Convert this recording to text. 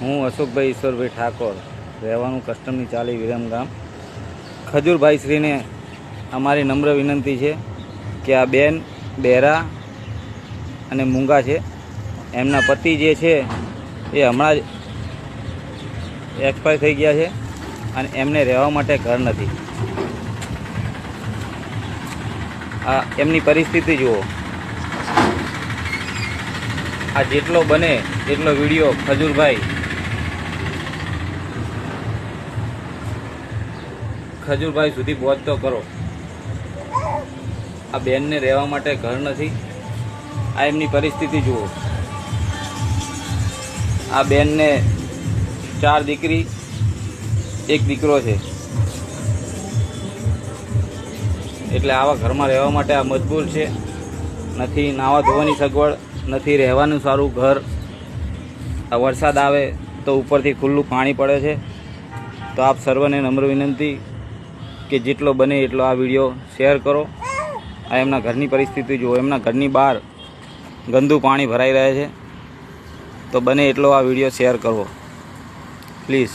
હું અશોકભાઈ ઈશ્વરભાઈ ઠાકોર, રહેવાનું કસ્ટમની ચાલી વિરમગામ ખજૂરભાઈ શ્રીને અમારી નમ્ર વિનંતી છે કે આ બેન, બેરા અને મૂંગા છે. એમના પતિ જે છે એ હમણાં જ એક્સપાયર થઈ ગયા છે અને એમને રહેવા માટે ઘર નથી. આ એમની પરિસ્થિતિ જુઓ. આ જેટલો બને એટલો વીડિયો ખજૂરભાઈ ખજૂરભાઈ સુધી પહોંચતો કરો. આ બેનને રહેવા માટે ઘર નથી. આ એમની પરિસ્થિતિ જુઓ. આ બેનને ચાર દીકરી, એક દીકરો છે. એટલે આવા ઘરમાં રહેવા માટે આ મજબૂર છે. નથી નાવા ધોવાની સગવડ, નથી રહેવાનું સારું ઘર. આ વરસાદ આવે તો ઉપરથી ખુલ્લું પાણી પડે છે. તો આપ સર્વને નમ્ર વિનંતી કે જેટલો બને એટલો આ વીડિયો શેર કરો. આ એમના ઘરની પરિસ્થિતિ જુઓ. એમના ઘરની બહાર ગંદુ પાણી ભરાઈ રહે છે. તો બને એટલો આ વીડિયો શેર કરવો. પ્લીઝ.